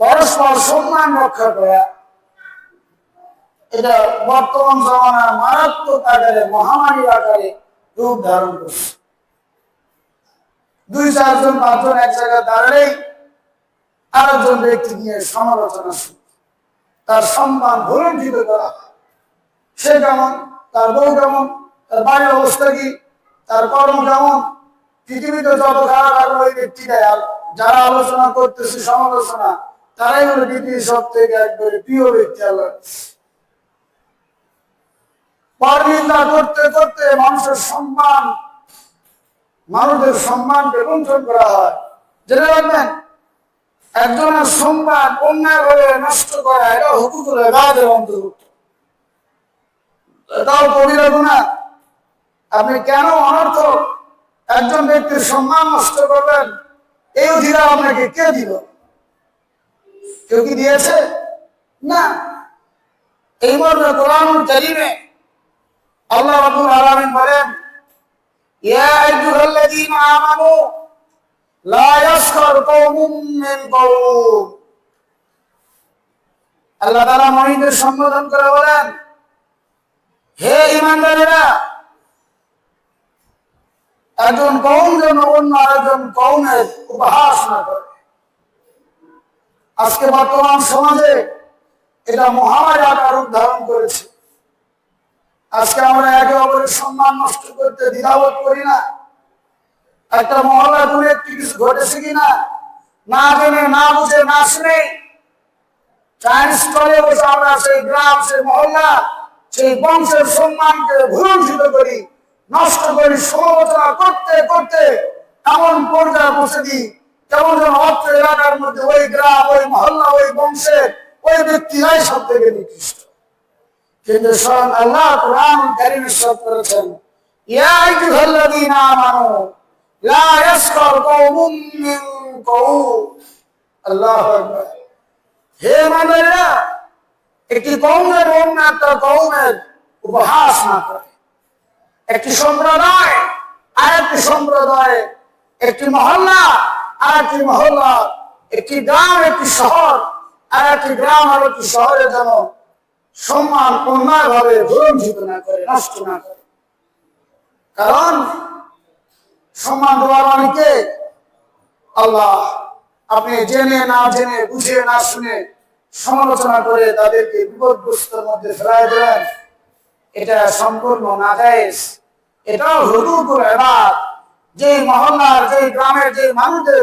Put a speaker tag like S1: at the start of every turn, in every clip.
S1: পরস্পর সম্মান রক্ষা করা, এটা বর্তমান জমানার মারাত্মক আকারে, মহামারীর আকারে রূপ ধারণ করছে। দুই চারজন, পাঁচজন এক জায়গায় দাঁড়ালেই আরেকজন ব্যক্তি নিয়ে সমালোচনা তার সম্মান ভুলণ্ঠিত করা সে কেমন? তার বউ কেমন? তার বাড়ির অবস্থা কি? তার কর্ম কেমন? পৃথিবীতে যত খারাপ ওই ব্যক্তিরা যারা আলোচনা করতেছে, সমালোচনা তারাই হলো পৃথিবীর সব থেকে একবারে প্রিয় ব্যক্তি আল্লাহ। পরনিন্দা করতে করতে মানুষের সম্মান, মানুষের সম্মানকে লুণ্ঠন করা হয়। জেনে রাখবেন, একজনের সম্মান অন্যায় ভাবে নষ্ট করা, এটা হুকুকুল এবাদের অন্তর্ভুক্ত। এটাও কবিরা গুণা আপনি কেন অনর্থ একজন ব্যক্তির সম্মান নষ্ট করবেন? এই অধিকার আপনাকে কে দিল কেউ কি দিয়েছে? না। এই মর্মে কোরআন কারিমে আল্লাহ রাব্বুল আলামিন বলেন, ইয়া আইয়ুহাল্লাযীনা আমানু, লা ইয়াসখার মিন কওম। আল্লাহ তাআলা মুমিনদের সম্বোধন করে বলেন, হে ঈমানদারেরা, একজন কৌম যেন অন্য আরেকজন কৌমের উপহাস না করে। আজকে বর্তমান সমাজে এটা মহামারী আকার ধারণ করেছে। আজকে আমরা একে অপরের সম্মান নষ্ট করতে দ্বিধাবোধ করি না। একটা মহল্লা দূরে একটি কিছু ঘটেছে কিনা, না জেনে, না বুঝে, না শুনে স্টলে বসে আমরা সেই গ্রাম, সেই মহল্লা, সেই বংশের সম্মানকে ভুলঞ্চিত করি, নষ্ট করি, সমালোচনা করতে করতে এমন পর্যায়ে বসে দিই, কেমন যেন এলাকার মধ্যে ওই গ্রাম, ওই মহল্লা, ওই বংশের ওই ব্যক্তিরাই সব থেকে নিকৃষ্ট। কিন্তু স্বয়ং আল্লাহ কোরআন কারিমে সব করেছেন, ইয়া আইয়ুহাল্লাযীনা আমানু, লা ইয়াসখার কওমুম মিন কওম। আল্লাহু হে মানেরা একটি কৌমের অন্য একটা কৌমের উপহাস না করে। একটি সম্প্রদায় আর একটি সম্প্রদায়, একটি মহল্লা আর একটি মহল্লা একটি গ্রাম, একটি শহর, আর একটি গ্রাম আর একটি শহরে যেন সম্মান অন্যায় ভাবে ভুলঞ্চিত না করে, নষ্ট না করে। কারণ সম্মান দেওয়ার অনেকে আল্লাহ আপনি জেনে, না জেনে, বুঝে, না শুনে সমালোচনা করে তাদেরকে বিপদগ্রস্তের মধ্যে ফেলাই দেন এটা সম্পূর্ণ নাজায়েজ। এটাও হুকুকুল এবার যে মহল্লার যে গ্রামের যে মানুষদের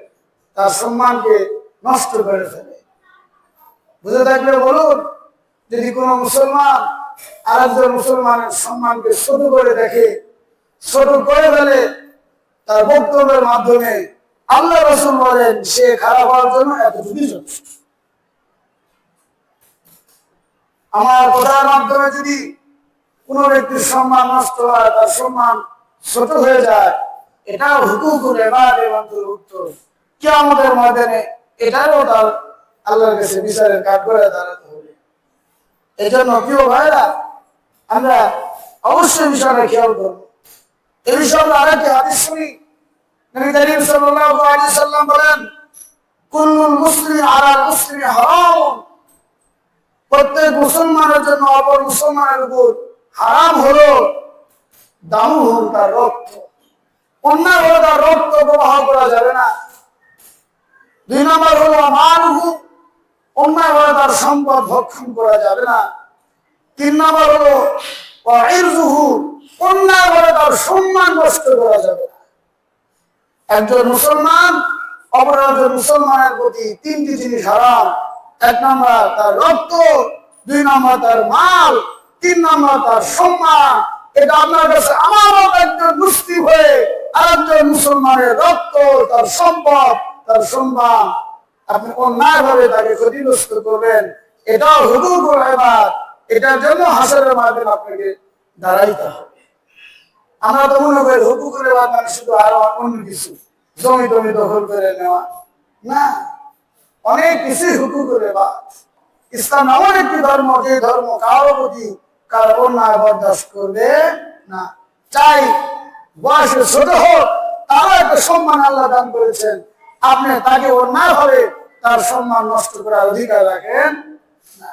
S1: তার সম্মানকে নষ্ট করে ফেলে। বুঝে থাকলে বলুন, যদি কোনো মুসলমান আরেকজন মুসলমানের সম্মানকে ছোট করে দেখে ছোট করে ফেলে, তার বক্তব্যের মাধ্যমে আল্লাহ রসুল বলেন, সে খারাপ হওয়ার জন্য এতটুকুই যথেষ্ট আমার কথার মাধ্যমে যদি কোনো ব্যক্তির সম্মান নষ্ট হয়, তার সম্মান ছোট হয়ে যায় এটা হুকুকুল এবারে অন্তর্ভুক্ত কি আমাদের ময়দানে এটারও তার আল্লাহর কাছে বিচারের কাঠ করে দাঁড়াতে হবে। প্রিয় ভাইরা আমরা অবশ্যই বিষয়টা খেয়াল এই বিষয়ে আরেকটি হাদিস শুনি। প্রত্যেক মুসলমানের জন্য অপর মুসলমানের উপর হারাম হলো দামু তার রক্ত। অন্যায় হলো তার রক্ত প্রবাহ করা যাবে না। দুই নম্বর হলো মানহু অন্যায় হলো তার সম্পদ ভক্ষণ করা যাবে না। তিন নম্বর হলো ইরজুহু অন্যায় হলে তার সম্মান নষ্ট করা যাবে না। একজন মুসলমান অপর মুসলমানের প্রতি তিনটি জিনিস হারাম। এক নম্বর তার রক্ত, দুই নম্বর তার মাল, তিন নম্বর তার সম্মান। এটা আপনার কাছে আমার একজন মুসলিম হয়ে আরেকজন মুসলমানের রক্ত, তার সম্পদ তার সম্মান আপনি অন্যায় ভাবে তাকে ক্ষতিগ্রস্ত করবেন, এটাও হুকুক এবার এটার জন্য হাসরের মাধ্যমে আপনাকে দাঁড়াইতে হবে। আমরা তো মনে করি হুকুক এবার মানে শুধু আরও অন্য কিছু, জমি টমি দখল করে নেওয়া। না, অনেক কিছুই হুকুক এবার। ইসলাম এমন একটি ধর্ম, যে ধর্ম কারও প্রতি কারও অন্যায় বরদাস্ত করবে না। চাই বয়সে ছোট হোক, তারও একটা সম্মান আল্লাহ দান করেছেন। আপনি তাকে অন্যায় হবে তার সম্মান নষ্ট করার অধিকার রাখেন না।